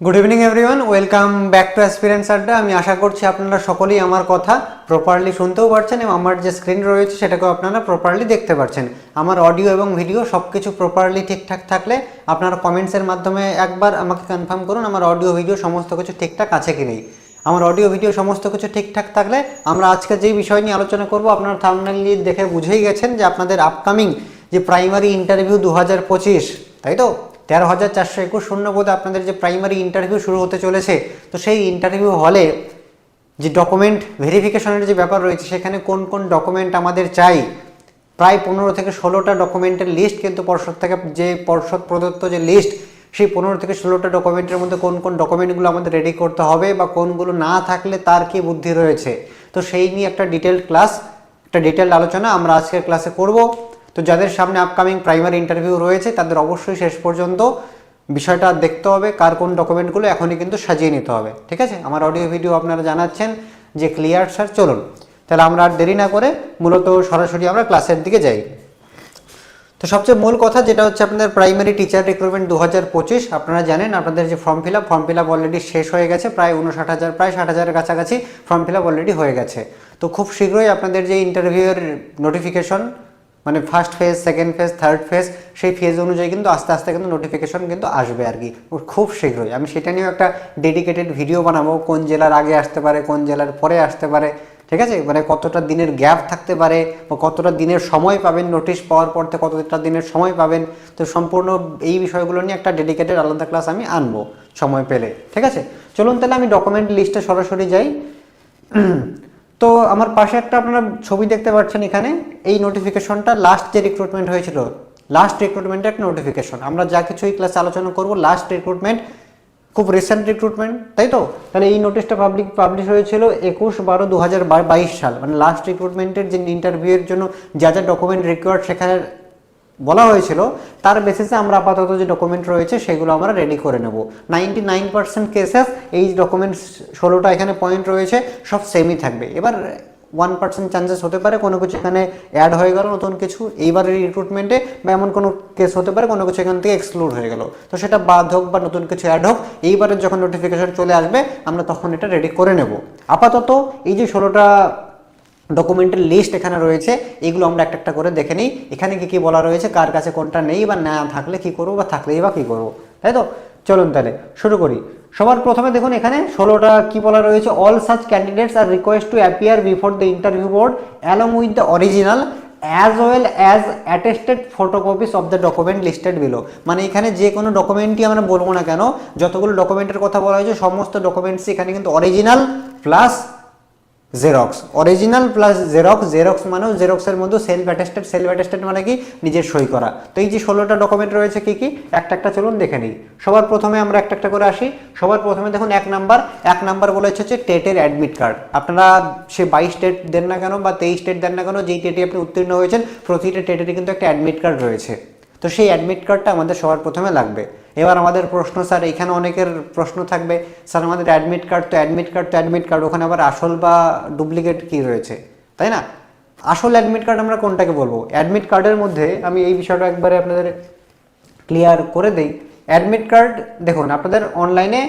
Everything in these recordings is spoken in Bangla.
Good evening everyone welcome back to aspirants Adda আমি আশা করছি আপনারা সকলেই আমার কথা প্রপারলি শুনতেও পারছেন এবং আমার যে স্ক্রিন রয়েছে সেটাকেও আপনারা প্রপারলি দেখতে পাচ্ছেন আমার অডিও এবং ভিডিও সব কিছু প্রপারলি ঠিকঠাক থাকলে আপনারা কমেন্টসের মাধ্যমে একবার আমাকে কনফার্ম করুন আমার অডিও ভিডিও সমস্ত কিছু ঠিকঠাক আছে কি নেই। আমার অডিও ভিডিও সমস্ত কিছু ঠিকঠাক থাকলে আমরা আজকে যেই বিষয় নিয়ে আলোচনা করব, আপনারা থামনালি দেখে বুঝেই গেছেন যে আপনাদের আপকামিং যে প্রাইমারি ইন্টারভিউ দু হাজার পঁচিশ, তাই তো? তেরো হাজার চারশো একুশ শূন্য বোধে আপনাদের যে প্রাইমারি ইন্টারভিউ শুরু হতে চলেছে, তো সেই ইন্টারভিউ হলে যে ডকুমেন্ট ভেরিফিকেশনের যে ব্যাপার রয়েছে, সেখানে কোন কোন ডকুমেন্ট আমাদের চাই, প্রায় পনেরো থেকে ষোলোটা ডকুমেন্টের লিস্ট কিন্তু পর্ষদ থেকে যে পর্ষদ প্রদত্ত যে লিস্ট সেই পনেরো থেকে ষোলোটা ডকুমেন্টের মধ্যে কোন কোন ডকুমেন্টগুলো আমাদের রেডি করতে হবে বা কোনগুলো না থাকলে তার কি বুদ্ধি রয়েছে। তো সেই নিয়ে একটা ডিটেল ক্লাস একটা ডিটেল আলোচনা আমরা আজকের ক্লাসে করব। তো যাদের সামনে আপকামিং প্রাইমারি ইন্টারভিউ রয়েছে, তাদের অবশ্যই শেষ পর্যন্ত বিষয়টা দেখতে হবে, কার কোন ডকুমেন্টগুলো এখনই কিন্তু সাজিয়ে নিতে হবে। ঠিক আছে? আমার অডিও ভিডিও আপনারা জানাচ্ছেন যে ক্লিয়ার স্যার চলুন। তাহলে আমরা আর দেরি না করে মূলত সরাসরি আমরা ক্লাসের দিকে যাই। তো সবচেয়ে মূল কথা যেটা হচ্ছে আপনাদের প্রাইমারি টিচার রিক্রুটমেন্ট দু হাজার পঁচিশ। আপনারা জানেন আপনাদের যে form fill up form fill up already শেষ হয়ে গেছে, প্রায় উনষাট হাজার, প্রায় ষাট হাজারের কাছাকাছি ফর্ম ফিল আপ অলরেডি হয়ে গেছে। তো খুব শীঘ্রই আপনাদের যে ইন্টারভিউয়ের নোটিফিকেশন মানে first phase second phase third phase সেই ফেজ অনুযায়ী কিন্তু আস্তে আস্তে কিন্তু নোটিফিকেশন কিন্তু আসবে আর কি। খুব শীঘ্রই। আমি সেটা নিয়েও একটা ডেডিকেটেড ভিডিও বানাবো, কোন জেলার আগে আসতে পারে, কোন জেলার পরে আসতে পারে, ঠিক আছে? মানে কতটা দিনের গ্যাপ থাকতে পারে বা কতটা দিনের সময় পাবেন নোটিশ পাওয়ার পর থেকে কতটা দিনের সময় পাবেন। তো সম্পূর্ণ এই বিষয়গুলো নিয়ে একটা ডেডিকেটেড আলাদা ক্লাস আমি আনব সময় পেলে, ঠিক আছে? চলুন তাহলে আমি ডকুমেন্ট লিস্টে সরাসরি যাই। তো আমার পাশে একটা আপনারা ছবি দেখতে পাচ্ছেন এখানে। এই নোটিফিকেশনটা লাস্ট যে রিক্রুটমেন্ট হয়েছিল লাস্ট রিক্রুটমেন্টের একটা নোটিফিকেশন আমরা যা কিছু এই ক্লাসে আলোচনা করব লাস্ট রিক্রুটমেন্ট খুব রিসেন্ট রিক্রুটমেন্ট তাই তো? তাহলে এই নোটিশটা পাবলিক পাবলিশ হয়েছিল একুশ বারো দু সাল। মানে লাস্ট রিক্রুটমেন্টের যে ইন্টারভিউয়ের জন্য যা যা ডকুমেন্ট রিকোয়ার্ড সেখানে বলা হয়েছিল, তার বেসিসে আমরা আপাতত যে ডকুমেন্ট রয়েছে সেগুলো আমরা রেডি করে নেব। নাইনটি নাইন পার্সেন্ট কেসেস এই ডকুমেন্টস ষোলোটা এখানে পয়েন্ট রয়েছে, সব সেমই থাকবে। এবার ওয়ান পার্সেন্ট চান্সেস হতে পারে, কোনো কিছু এখানে অ্যাড হয়ে গেল নতুন কিছু, এইবারের রিক্রুটমেন্টে বা এমন কোনো কেস হতে পারে, কোনো কিছু এখান থেকে এক্সক্লুড হয়ে গেল। তো সেটা বাদ হোক বা নতুন কিছু অ্যাড হোক, এইবারের যখন নোটিফিকেশন চলে আসবে, আমরা তখন এটা রেডি করে নেব। আপাতত এই যে ষোলোটা ডকুমেন্টের লিস্ট এখানে রয়েছে, এগুলো আমরা একটা একটা করে দেখে নিই। এখানে কি কি বলা রয়েছে, কার কাছে কোনটা নেই বা না থাকলে কি করব বা থাকলেই বা কী করব, তাই তো? চলুন তাহলে, শুরু করি। সবার প্রথমে দেখুন এখানে ষোলোটা কি বলা রয়েছে all such candidates are request to appear before the interview board along with the original as well as attested photocopies of the document listed below মানে এখানে যে কোনো ডকুমেন্টই আমরা বলব না কেন, যতগুলো ডকুমেন্টের কথা বলা হয়েছে, সমস্ত ডকুমেন্টস এখানে কিন্তু original plus xerox original plus xerox xerox মানেও জেরক্সের মধ্যে সেলফ অ্যাটেস্টেড সেলফ অ্যাটেস্টেড মানে কি? নিজের সই করা। তো এই যে ষোলোটা ডকুমেন্ট রয়েছে কি কি? একটা একটা চলুন দেখে নিই। সবার প্রথমে আমরা একটা একটা করে আসি। সবার প্রথমে দেখুন এক নাম্বার এক নাম্বার বলেছে হচ্ছে টেটের অ্যাডমিট কার্ড আপনারা সে বাইশ স্টেট দেন না কেন বা তেইশ স্টেট দেন না কেন, যেই টেটে আপনি উত্তীর্ণ হয়েছেন, প্রতিটা টেটেরই কিন্তু একটা অ্যাডমিট কার্ড রয়েছে। তো সেই অ্যাডমিট কার্ডটা আমাদের সবার প্রথমে লাগবে। এবার আমাদের প্রশ্ন, স্যার, এখানে অনেকের প্রশ্ন থাকবে, স্যার, আমাদের অ্যাডমিট কার্ড তো অ্যাডমিট কার্ড তো অ্যাডমিট কার্ড ওখানে আবার আসল বা ডুপ্লিকেট কি রয়েছে, তাই না? আসল অ্যাডমিট কার্ড আমরা কোনটাকে বলব? অ্যাডমিট কার্ডের মধ্যে আমি এই বিষয়টা একবারে আপনাদের ক্লিয়ার করে দেই। অ্যাডমিট কার্ড দেখুন, আপনাদের অনলাইনে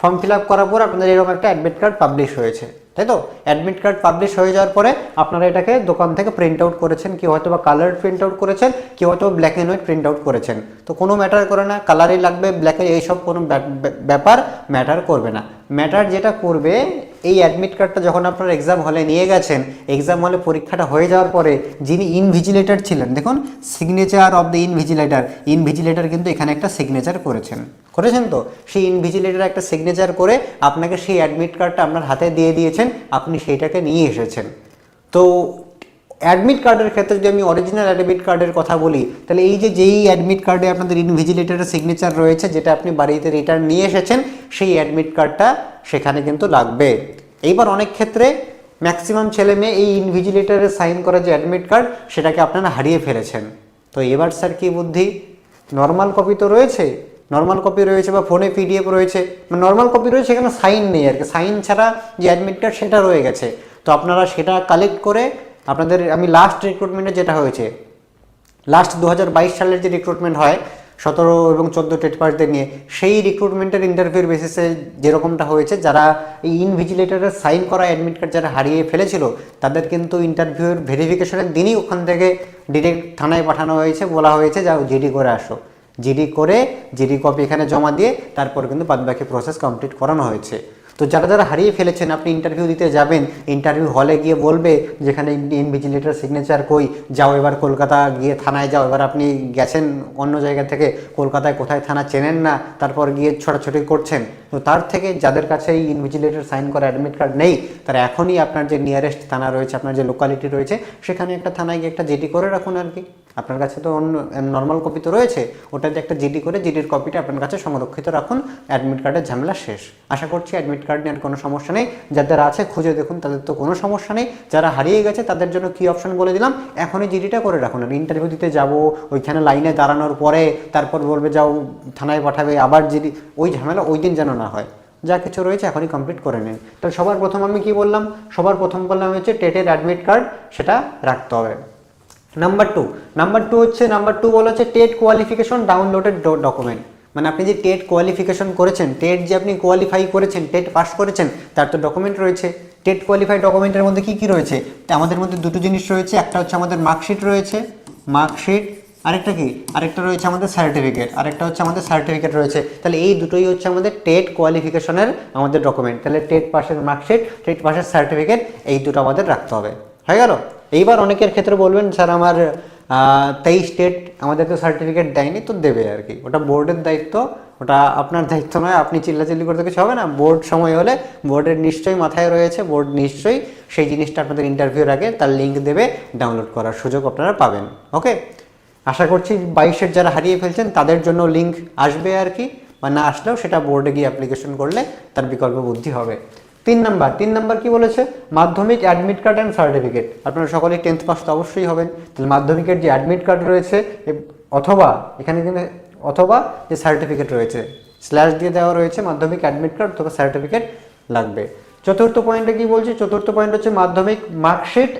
ফর্ম ফিল আপ করার পর আপনাদের এরকম একটা অ্যাডমিট কার্ড পাবলিশ হয়েছে। তাই তো? অ্যাডমিট কার্ড পাবলিশ হয়ে যাওয়ার পরে আপনারা এটাকে দোকান থেকে প্রিন্ট আউট করেছেন, কেউ হয়তো বা কালার প্রিন্ট আউট করেছেন, কেউ হয়তো black and white print out করেছেন। তো কোনো ম্যাটার করে না কালারই লাগবে ব্ল্যাকের এইসব কোনো ব্যা- ব্যা- ব্যাপার ম্যাটার করবে না। ম্যাটার যেটা করবে, এই অ্যাডমিট কার্ডটা যখন আপনার এক্সাম হলে নিয়ে গেছেন এক্সাম হলে পরীক্ষাটা হয়ে যাওয়ার পরে যিনি ইনভিজিলেটর ছিলেন, দেখুন signature of the invigilator invigilator কিন্তু এখানে একটা সিগনেচার করেছেন। করেছেন তো? সেই ইনভিজিলেটর একটা সিগনেচার করে আপনাকে সেই অ্যাডমিট কার্ডটা আপনার হাতে দিয়ে দিয়েছেন, আপনি সেইটাকে নিয়ে এসেছেন। তো অ্যাডমিট কার্ডের ক্ষেত্রে যদি আমি অরিজিনাল অ্যাডমিট কার্ডের কথা বলি, তাহলে এই যে যেই অ্যাডমিট কার্ডে আপনাদের ইনভিজিলেটরের সিগনেচার রয়েছে, যেটা আপনি বাড়িতে রিটার্ন নিয়ে এসেছেন, সেই অ্যাডমিট কার্ডটা সেখানে কিন্তু লাগবে। এইবার অনেক ক্ষেত্রে ম্যাক্সিমাম ছেলে মেয়ে এই ইনভিজিলেটরে সাইন করা যে অ্যাডমিট কার্ড সেটাকে আপনারা হারিয়ে ফেলেছেন। তো এবার স্যার কি বুদ্ধি? নর্মাল কপি তো রয়েছে নর্মাল কপি রয়েছে বা ফোনে পিডিএফ রয়েছে মানে নর্মাল কপি রয়েছে সেখানে সাইন নেই আর কি। সাইন ছাড়া যে অ্যাডমিট কার্ড সেটা রয়ে গেছে। তো আপনারা সেটা কালেক্ট করে আপনাদের, আমি লাস্ট রিক্রুটমেন্টে যেটা হয়েছে লাস্ট দু হাজার বাইশ সালের যে রিক্রুটমেন্ট হয়, সতেরো এবং চোদ্দ টেট পাসদের নিয়ে, সেই রিক্রুটমেন্টের ইন্টারভিউর বেসিসে যেরকমটা হয়েছে, যারা এই ইনভিজিলেটারের সাইন করা অ্যাডমিট কার্ড যারা হারিয়ে ফেলেছিল, তাদের কিন্তু ইন্টারভিউর ভেরিফিকেশনের দিনই ওখান থেকে ডিরেক্ট থানায় পাঠানো হয়েছে, বলা হয়েছে, যাও জিডি করে আসো। জিডি করে জিডি কপি এখানে জমা দিয়ে, তারপর কিন্তু বাদবাকি প্রসেস কমপ্লিট করানো হয়েছে। তো যারা যারা হারিয়ে ফেলেছেন, আপনি ইন্টারভিউ দিতে যাবেন ইন্টারভিউ হলে গিয়ে বলবে যেখানে ইনভিজিলেটর সিগনেচার কই, যাও এবার কলকাতা গিয়ে থানায় যাও, এবার আপনি গেছেন অন্য জায়গা থেকে, কলকাতায় কোথায় থানা চেনেন না, তারপর গিয়ে ছোটাছুটি করছেন। তো তার থেকে যাদের কাছে এই ইনভিজিলেটর সাইন করা অ্যাডমিট কার্ড নেই, তারা এখনই আপনার যে নিয়ারেস্ট থানা রয়েছে, আপনার যে লোকালিটি রয়েছে, সেখানে একটা থানায় গিয়ে একটা জিডি করে রাখুন আর কি। আপনার কাছে তো অন্য নর্মাল কপি তো রয়েছে, ওটাতে একটা জিডি করে জিডির কপিটা আপনার কাছে সংরক্ষিত রাখুন অ্যাডমিট কার্ডের ঝামেলা শেষ। আশা করছি অ্যাডমিট কার্ড নিয়ে আর কোনো সমস্যা নেই। যাদের আছে, খুঁজে দেখুন, তাদের তো কোনো সমস্যা নেই। যারা হারিয়ে গেছে, তাদের জন্য কি অপশন বলে দিলাম, এখনই জিডিটা করে রাখুন। আর ইন্টারভিউ দিতে যাব, ওইখানে লাইনে দাঁড়ানোর পরে, তারপর বলবে, যাও, থানায় পাঠাবে। আবার জিডি ওই ঝামেলা ওই দিন যেন না হয়। যা কিছু রয়েছে, এখনই কমপ্লিট করে নিন। তাহলে সবার প্রথম আমি কি বললাম? সবার প্রথম বললাম হচ্ছে টেটের অ্যাডমিট কার্ড সেটা রাখতে হবে। নাম্বার টু নাম্বার টু হচ্ছে নাম্বার টু বলা হচ্ছে টেট কোয়ালিফিকেশন ডাউনলোডেড ডকুমেন্ট মানে আপনি যে টেট কোয়ালিফিকেশন করেছেন টেট যে আপনি কোয়ালিফাই করেছেন টেট পাস করেছেন, তার তো ডকুমেন্ট রয়েছে। টেট কোয়ালিফাই ডকুমেন্টের মধ্যে কি কি রয়েছে? আমাদের মধ্যে দুটো জিনিস রয়েছে, একটা হচ্ছে আমাদের মার্কশিট রয়েছে। মার্কশিট আরেকটা কি? আরেকটা রয়েছে আমাদের সার্টিফিকেট আরেকটা হচ্ছে আমাদের সার্টিফিকেট রয়েছে। তাহলে এই দুটোই হচ্ছে আমাদের টেট কোয়ালিফিকেশনের আমাদের ডকুমেন্ট তাহলে টেট পাসের মার্কশিট টেট পাসের সার্টিফিকেট এই দুটো আমাদের রাখতে হবে। হয়ে গেল? এইবার অনেকের ক্ষেত্রে বলবেন, স্যার, আমার তেইশ স্টেট আমাদের তো সার্টিফিকেট দেয়নি, তো দেবে আর কি। ওটা বোর্ডের দায়িত্ব, ওটা আপনার দায়িত্ব নয়, আপনি চিল্লাচিল্লি করতে কিছু হবে না বোর্ড সময় হলে বোর্ডের নিশ্চয়ই মাথায় রয়েছে বোর্ড নিশ্চয়ই সেই জিনিসটা আপনাদের ইন্টারভিউর আগে তার লিঙ্ক দেবে ডাউনলোড করার সুযোগ আপনারা পাবেন ওকে আশা করছি বাইশের যারা হারিয়ে ফেলছেন, তাদের জন্য লিঙ্ক আসবে আর কি, বা না আসলেও সেটা বোর্ডে গিয়ে অ্যাপ্লিকেশন করলে তার বিকল্প বুদ্ধি হবে। তিন নাম্বার তিন নাম্বার কি বলেছে? মাধ্যমিক অ্যাডমিট কার্ড অ্যান্ড সার্টিফিকেট আপনারা সকলে টেন্থ পাস তো অবশ্যই হবেন। তাহলে মাধ্যমিকের যে অ্যাডমিট কার্ড রয়েছে অথবা, এখানে কিন্তু, অথবা যে সার্টিফিকেট রয়েছে স্ল্যাশ দিয়ে দেওয়া রয়েছে মাধ্যমিক অ্যাডমিট কার্ড অথবা সার্টিফিকেট লাগবে। চতুর্থ পয়েন্টে কি বলছি? চতুর্থ পয়েন্ট হচ্ছে মাধ্যমিক মার্কশিট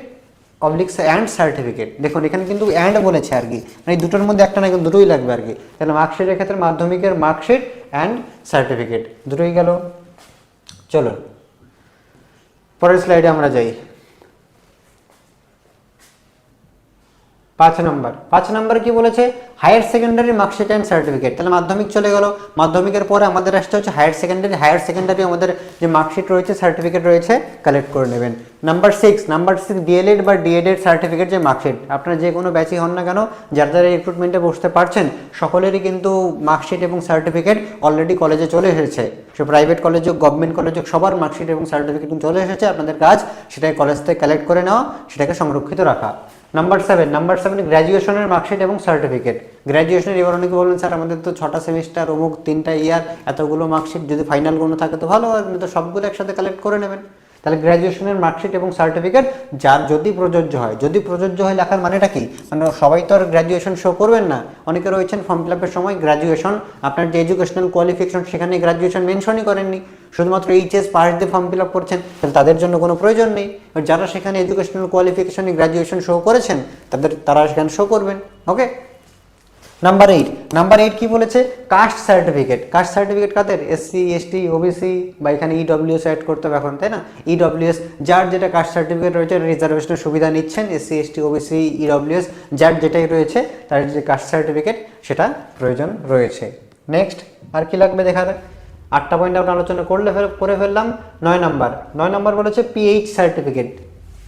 অবলিক্স অ্যান্ড সার্টিফিকেট দেখুন, এখানে কিন্তু অ্যান্ড বলেছে আর কি। মানে দুটোর মধ্যে একটা না কিন্তু দুটোই লাগবে আর কি। তাহলে মার্কশিটের ক্ষেত্রে মাধ্যমিকের মার্কশিট অ্যান্ড সার্টিফিকেট দুটোই গেল। চলো পরের স্লাইডে আমরা যাই পাঁচ নম্বর। পাঁচ নম্বর কি বলেছে? Higher secondary marksheet and certificate. তাহলে মাধ্যমিক চলে গেল। মাধ্যমিকের পরে আমাদের আসতে হচ্ছে হায়ার সেকেন্ডারি। হায়ার সেকেন্ডারি আমাদের যে মার্কশিট রয়েছে, সার্টিফিকেট রয়েছে কালেক্ট করে নেবেন। Number six number six DElEd বা ডিএডেড সার্টিফিকেট যে মার্কশিট, আপনারা যে কোনো ব্যাচই হন না কেন, যার যারা রিক্রুটমেন্টে বসতে পারছেন, সকলেরই কিন্তু মার্কশিট এবং সার্টিফিকেট অলরেডি কলেজে চলে এসেছে। সে প্রাইভেট কলেজ হোক গভর্নমেন্ট কলেজ হোক, সবার মার্কশিট এবং সার্টিফিকেট চলে এসেছে। আপনাদের কাজ সেটাকে কলেজ থেকে কালেক্ট করে নেওয়া, সেটাকে সংরক্ষিত রাখা। নাম্বার সেভেন নাম্বার সেভেন গ্র্যাজুয়েশনের মার্কশিট এবং সার্টিফিকেট গ্র্যাজুয়েশনের এবার অনেকে বললেন? স্যার, আমাদের তো ছটা সেমিস্টার অমুক তিনটা ইয়ার এতগুলো মার্কশিট যদি ফাইনাল কোনো থাকে তো ভালো আর তো সবগুলো একসাথে কালেক্ট করে নেবেন। তাহলে গ্র্যাজুয়েশনের মার্কশিট এবং সার্টিফিকেট যার যদি প্রযোজ্য হয়, যদি প্রযোজ্য হয় লেখার মানেটা কি? মানে সবাই তো আর গ্র্যাজুয়েশন শো করবেন না। অনেকে রয়েছেন ফর্ম ফিল আপের সময় গ্র্যাজুয়েশন আপনার যে এডুকেশনাল কোয়ালিফিকেশন সেখানে গ্র্যাজুয়েশন মেনশনই করেননি। শুধুমাত্র এইচএস পাস দিয়ে ফর্ম ফিল আপ করছেন, তাহলে তাদের জন্য কোনো প্রয়োজন নেই। যারা সেখানে এডুকেশনাল কোয়ালিফিকেশনে গ্র্যাজুয়েশন শো করেছেন, তাদের, তারা সেখানে শো করবেন okay number eight number eight কি বলেছে? কাস্ট সার্টিফিকেট কাস্ট সার্টিফিকেট কাদের? এসসি এসটি ওবিসি বা এখানে ইডব্লিউএস অ্যাড করতে হবে এখন, তাই না? ইডব্লিউএস যার যেটা কাস্ট সার্টিফিকেট রয়েছে রিজার্ভেশনের সুবিধা নিচ্ছেন এসসি এসটি ওবিসি ইডব্লিউএস যার যেটাই রয়েছে, তার যে কাস্ট সার্টিফিকেট সেটা প্রয়োজন রয়েছে। নেক্সট আর কি লাগবে দেখা যাক আটটা পয়েন্ট আমরা আলোচনা করলে করে ফেললাম। নয় নাম্বার নয় নাম্বার বলেছে পিএইচ সার্টিফিকেট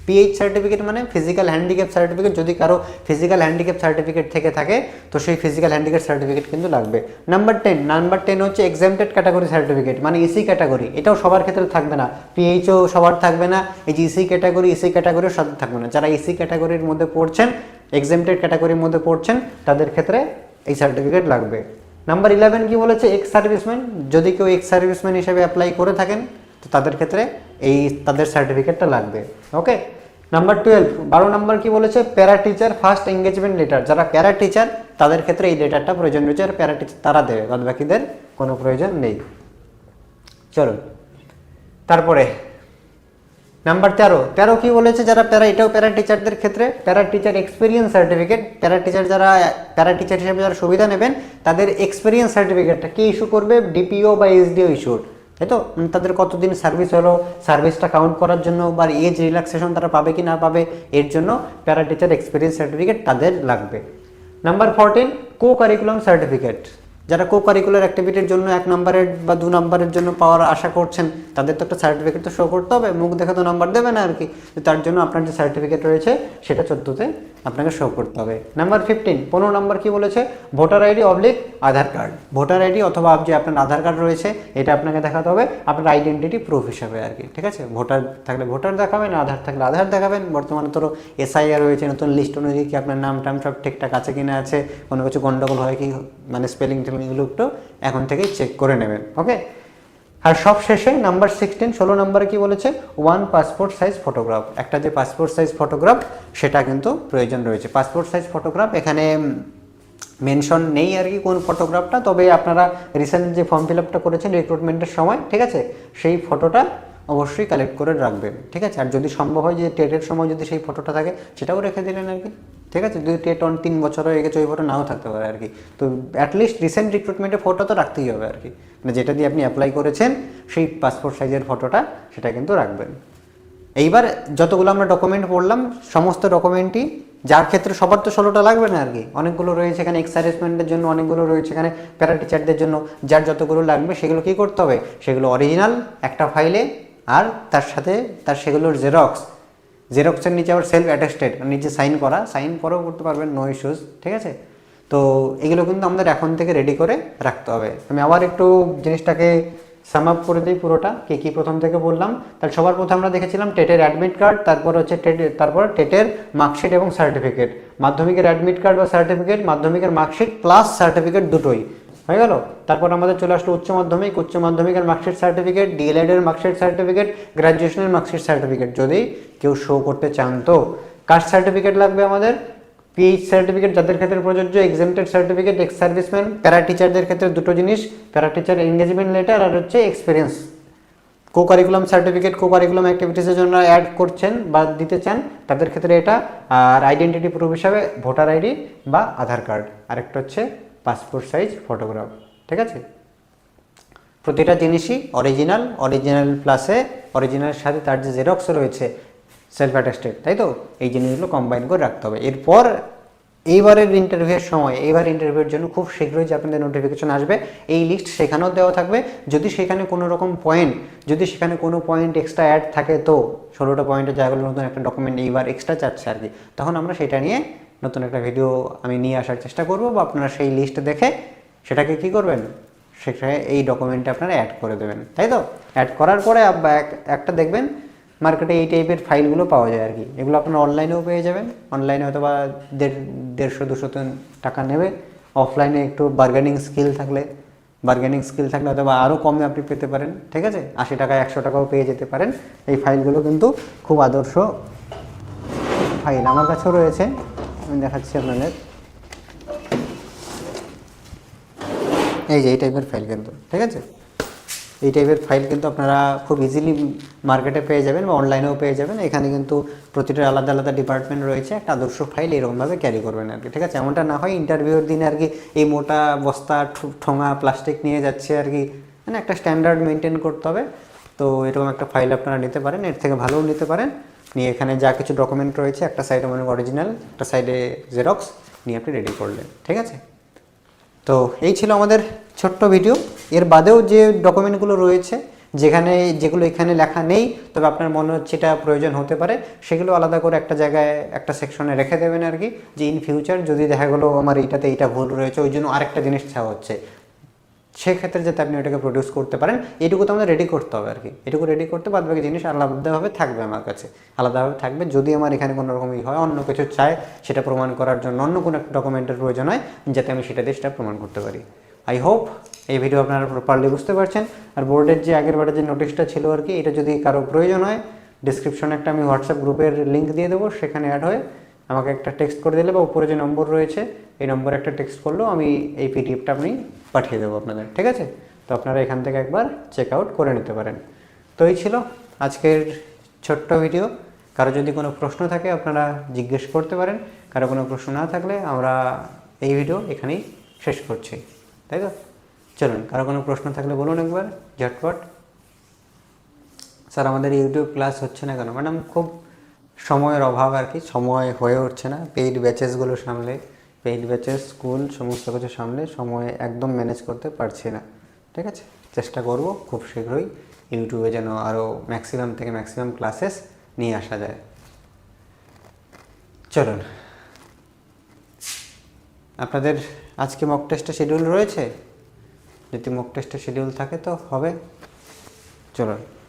পিএইচ সার্টিফিকেট মানে ফিজিক্যাল হ্যান্ডিক্যাপ সার্টিফিকেট যদি কারও ফিজিক্যাল হ্যান্ডিক্যাপ সার্টিফিকেট থেকে থাকে, তো সেই ফিজিক্যাল হ্যান্ডিক্যাপ সার্টিফিকেট কিন্তু লাগবে। নাম্বার টেন নাম্বার টেন হচ্ছে এক্সামটেড ক্যাটাগরি সার্টিফিকেট মানে ইসি ক্যাটাগরি এটাও সবার ক্ষেত্রে থাকবে না। পিএইচও সবার থাকবে না। এই যে ইসি ক্যাটাগরি ইসি ক্যাটাগরিও সব থাকবে না। যারা ইসি ক্যাটাগরির মধ্যে পড়ছেন এক্সামটেড ক্যাটাগরির মধ্যে পড়ছেন, তাদের ক্ষেত্রে এই সার্টিফিকেট লাগবে। নাম্বার ইলেভেন কি বলেছে? এক্স সার্ভিসম্যান যদি কেউ এক্স সার্ভিসম্যান হিসেবে অ্যাপ্লাই করে থাকেন তো তাদের ক্ষেত্রে এই তাদের সার্টিফিকেটটা লাগবে ওকে নাম্বার টুয়েলভ বারো নাম্বার কি বলেছে? Para teacher first engagement letter যারা প্যারা টিচার তাদের ক্ষেত্রে এই লেটারটা প্রয়োজন রয়েছে আর প্যারা টিচার তারা দেবে বাদ বাকিদের কোনো প্রয়োজন নেই। চলুন, তারপরে নাম্বার তেরো তেরো কি বলেছে? যারা প্যারা এটাও প্যারা টিচারদের ক্ষেত্রে para teacher experience certificate para teacher যারা প্যারা টিচার হিসেবে যারা সুবিধা নেবেন, তাদের এক্সপিরিয়েন্স সার্টিফিকেটটা কি ইস্যু করবে? ডিপিও বা এসডিও ইস্যুর তাই তো তাদের কতদিন সার্ভিস হলো? সার্ভিসটা কাউন্ট করার জন্য বা এজ রিল্যাক্সেশন তারা পাবে কি না পাবে, এর জন্য প্যারা টিচার এক্সপিরিয়েন্স সার্টিফিকেট তাদের লাগবে। Number fourteen co curriculum certificate যারা কো কারিকুলার অ্যাক্টিভিটির জন্য এক নম্বরের বা দু নম্বরের জন্য পাওয়ার আশা করছেন, তাদের তো একটা সার্টিফিকেট তো শো করতে হবে। মুখ দেখে তো নাম্বার দেবে না আর কি। তার জন্য আপনার যে সার্টিফিকেট রয়েছে, সেটা চোদ্দোতে আপনাকে শো করতে হবে। নাম্বার ফিফটিন পনেরো নাম্বার কি বলেছে? Voter ID oblique Aadhaar card voter ID অথবা যে আপনার আধার কার্ড রয়েছে, এটা আপনাকে দেখাতে হবে। আপনার আইডেন্টিটি প্রুফ হিসাবে আর কি, ঠিক আছে? ভোটার থাকলে ভোটার দেখাবেন, আধার থাকলে আধার দেখাবেন। বর্তমানে তো এসআইআর রয়েছে, নতুন লিস্ট অনুযায়ী কি আপনার নাম টাম সব ঠিকঠাক আছে কিনা আছে? কোনো কিছু গন্ডগোল হয় কি? মানে স্পেলিং টেলিং এগুলো একটু এখন থেকেই চেক করে নেবেন ওকে আর সব শেষে নাম্বার সিক্সটিন ষোলো নাম্বারে কি বলেছে? ওয়ান পাসপোর্ট সাইজ ফটোগ্রাফ একটা যে পাসপোর্ট সাইজ ফটোগ্রাফ সেটা কিন্তু প্রয়োজন রয়েছে। পাসপোর্ট সাইজ ফটোগ্রাফ এখানে মেনশন নেই আর কি কোন ফটোগ্রাফটা তবে আপনারা রিসেন্ট যে ফর্ম ফিল আপটা করেছেন রিক্রুটমেন্টের সময়, ঠিক আছে? সেই ফটোটা অবশ্যই কালেক্ট করে রাখবেন, ঠিক আছে? আর যদি সম্ভব হয় যে টেটের সময় যদি সেই ফটোটা থাকে, সেটাও রেখে দিলেন আর কি। ঠিক আছে? যদি টেট অন তিন বছর হয়ে গেছে, ওই ফটো নাও থাকতে পারে আর কি। তো অ্যাটলিস্ট রিসেন্ট রিক্রুটমেন্টের ফটো তো রাখতেই হবে আর কি। মানে যেটা দিয়ে আপনি অ্যাপ্লাই করেছেন, সেই পাসপোর্ট সাইজের ফটোটা সেটা কিন্তু রাখবেন। এইবার যতগুলো আমরা ডকুমেন্ট পড়লাম, সমস্ত ডকুমেন্টই যার ক্ষেত্রে সবার তো ষোলোটা লাগবে না আর কি। অনেকগুলো রয়েছে এখানে এক্স সার্ভিসম্যানদের জন্য, অনেকগুলো রয়েছে এখানে প্যারা টিচারদের জন্য। যার যতগুলো লাগবে, সেগুলো কি করতে হবে? সেগুলো অরিজিনাল একটা ফাইলে আর তার সাথে তার সেগুলোর জেরক্স জেরক্সের নিচে আবার সেলফ অ্যাটেস্টেড নিচে সাইন করা সাইন করেও করতে পারবেন নো ইস্যুস ঠিক আছে? তো এগুলো কিন্তু আমাদের এখন থেকে রেডি করে রাখতে হবে। আমি আবার একটু জিনিসটাকে সাম আপ করে দিই পুরোটা, কে কী প্রথম থেকে বললাম। তাহলে সবার প্রথমে আমরা দেখেছিলাম টেটের অ্যাডমিট কার্ড তারপর হচ্ছে টেট তারপর টেটের মার্কশিট এবং সার্টিফিকেট মাধ্যমিকের অ্যাডমিট কার্ড বা সার্টিফিকেট মাধ্যমিকের মার্কশিট প্লাস সার্টিফিকেট দুটোই। হয়ে গেল? তারপর আমাদের চলে আসলো উচ্চ মাধ্যমিক। উচ্চ মাধ্যমিকের মার্কশিট সার্টিফিকেট ডিএলএড এর মার্কশিট সার্টিফিকেট গ্র্যাজুয়েশনের মার্কশিট সার্টিফিকেট যদি কেউ শো করতে চান তো। কাস্ট সার্টিফিকেট লাগবে আমাদের? পিএইচ সার্টিফিকেট যাদের ক্ষেত্রে প্রযোজ্য এক্সামটেড সার্টিফিকেট এক্স সার্ভিসম্যান প্যারা টিচারদের ক্ষেত্রে দুটো জিনিস প্যারা টিচার এঙ্গেজমেন্ট লেটার আর হচ্ছে experience co curriculum certificate co curriculum অ্যাক্টিভিটিসের জন্য অ্যাড করছেন বা দিতে চান তাদের ক্ষেত্রে এটা। আর আইডেন্টিটি প্রুফ হিসাবে ভোটার আইডি বা আধার কার্ড আরেকটা হচ্ছে পাসপোর্ট সাইজ ফটোগ্রাফ ঠিক আছে? প্রতিটা জিনিসই অরিজিনাল অরিজিনাল প্লাসে অরিজিনালের সাথে তার যে জেরক্স রয়েছে সেলফ অ্যাটেস্টেড তাই তো? এই জিনিসগুলো কম্বাইন করে রাখতে হবে। এরপর, এইবারের ইন্টারভিউয়ের সময়, এইবার ইন্টারভিউর জন্য খুব শীঘ্রই যে আপনাদের নোটিফিকেশন আসবে, এই লিস্ট সেখানেও দেওয়া থাকবে। যদি সেখানে কোনো রকম পয়েন্ট যদি সেখানে কোনো পয়েন্ট এক্সট্রা অ্যাড থাকে তো, ষোলোটা পয়েন্টের জায়গাগুলো নতুন একটা ডকুমেন্ট এইবার এক্সট্রা চাচ্ছে আর কি। তখন আমরা সেটা নিয়ে নতুন একটা ভিডিও আমি নিয়ে আসার চেষ্টা করব বা আপনারা সেই লিস্ট দেখে সেটাকে কি করবেন? সেখানে এই ডকুমেন্টটা আপনারা অ্যাড করে দেবেন, তাই তো? অ্যাড করার পরে একটা দেখবেন মার্কেটে এই টাইপের ফাইলগুলো পাওয়া যায় আর কি। এগুলো আপনারা অনলাইনেও পেয়ে যাবেন। অনলাইনে হয়তো বা দেড় দেড়শো, দুশো টাকা নেবে। অফলাইনে একটু বার্গেনিং স্কিল থাকলে বার্গেনিং স্কিল থাকলে হয়তো বা আরও কমে আপনি পেতে পারেন, ঠিক আছে? আশি টাকা, একশো টাকাও পেয়ে যেতে পারেন। এই ফাইলগুলো কিন্তু খুব আদর্শ ফাইল আমার কাছেও রয়েছে। আমি দেখাচ্ছি আপনাদের। এই যে এই টাইপের ফাইল কিন্তু, ঠিক আছে? এই টাইপের ফাইল কিন্তু আপনারা খুব ইজিলি মার্কেটে পেয়ে যাবেন বা অনলাইনেও পেয়ে যাবেন। এখানে কিন্তু প্রতিটার আলাদা আলাদা ডিপার্টমেন্ট রয়েছে। একটা আদর্শ ফাইল এরকমভাবে ক্যারি করবেন আর কি, ঠিক আছে? এমনটা না হয় ইন্টারভিউর দিনে আর কি এই মোটা বস্তা ঠোঙা প্লাস্টিক নিয়ে যাচ্ছে আর কি। মানে একটা স্ট্যান্ডার্ড মেনটেন করতে হবে। তো এরকম একটা ফাইল আপনারা নিতে পারেন। এর থেকে ভালোও নিতে পারেন। নিয়ে এখানে যা কিছু ডকুমেন্ট রয়েছে, একটা সাইডে মনে অরিজিনাল একটা সাইডে জেরক্স নিয়ে আপনি রেডি করলেন, ঠিক আছে? তো এই ছিল আমাদের ছোট্ট ভিডিও এর বাদেও যে ডকুমেন্টগুলো রয়েছে, যেখানে যেগুলো এখানে লেখা নেই, তবে আপনার মনে হচ্ছে এটা প্রয়োজন হতে পারে, সেগুলো আলাদা করে একটা জায়গায়, একটা সেকশনে রেখে দেবেন আর কি, যে ইন ফিউচার যদি দেখা গেলো আমার এইটাতে এইটা ভুল রয়েছে, ওই জন্য আরেকটা জিনিস চাওয়া হচ্ছে। সেক্ষেত্রে যাতে আপনি ওটাকে প্রডিউস করতে পারেন, এটুকু তো আমাদের রেডি করতে হবে আর কি এটুকু রেডি করতে বাদ বাকি জিনিস আলাদাভাবে থাকবে আমার কাছে। আলাদাভাবে থাকবে যদি আমার এখানে কোনো রকম ই হয়, অন্য কিছু চায়, সেটা প্রমাণ করার জন্য অন্য কোনো একটা ডকুমেন্টের প্রয়োজন হয়, যাতে আমি সেটা দিয়ে সেটা প্রমাণ করতে পারি। আই হোপ এই ভিডিও আপনারা প্রপারলি বুঝতে পারছেন। আর বোর্ডের যে আগের বারে যে নোটিশটা ছিল আর কি এটা যদি কারও প্রয়োজন হয় ডিসক্রিপশনে একটা আমি হোয়াটসঅ্যাপ গ্রুপের লিঙ্ক দিয়ে দেবো, সেখানে অ্যাড হয়ে আমাকে একটা টেক্সট করে দিলে বা উপরে যে নম্বর রয়েছে, এই নম্বরে একটা টেক্সট করলেও আমি এই পিডিএফটা আপনি পাঠিয়ে দেবো আপনাদের, ঠিক আছে? তো আপনারা এখান থেকে একবার চেক আউট করে নিতে পারেন। তো এই ছিল আজকের ছোট্ট ভিডিও কারও যদি কোনো প্রশ্ন থাকে, আপনারা জিজ্ঞেস করতে পারেন। কারও কোনো প্রশ্ন না থাকলে আমরা এই ভিডিও এখানেই শেষ করছি, তাই তো? চলুন, কারও কোনো প্রশ্ন থাকলে বলুন একবার, ঝটপট। স্যার, আমাদের ইউটিউব ক্লাস হচ্ছে না কেন? ম্যাডাম, খুব সময়ের অভাব আর কি, সময় হয়ে উঠছে না। পেইড ব্যাচেসগুলো সামলে পেইড ব্যাচেস স্কুল সমস্ত কিছু সামলে সময় একদম ম্যানেজ করতে পারছি না। ঠিক আছে? চেষ্টা করব খুব শীঘ্রই ইউটিউবে যেন আরও ম্যাক্সিমাম থেকে ম্যাক্সিমাম ক্লাসেস নিয়ে আসা যায়। চলুন। আপনাদের আজকে মক টেস্টের শিডিউল রয়েছে? যদি মক টেস্টের শিডিউল থাকে তো হবে। চলুন।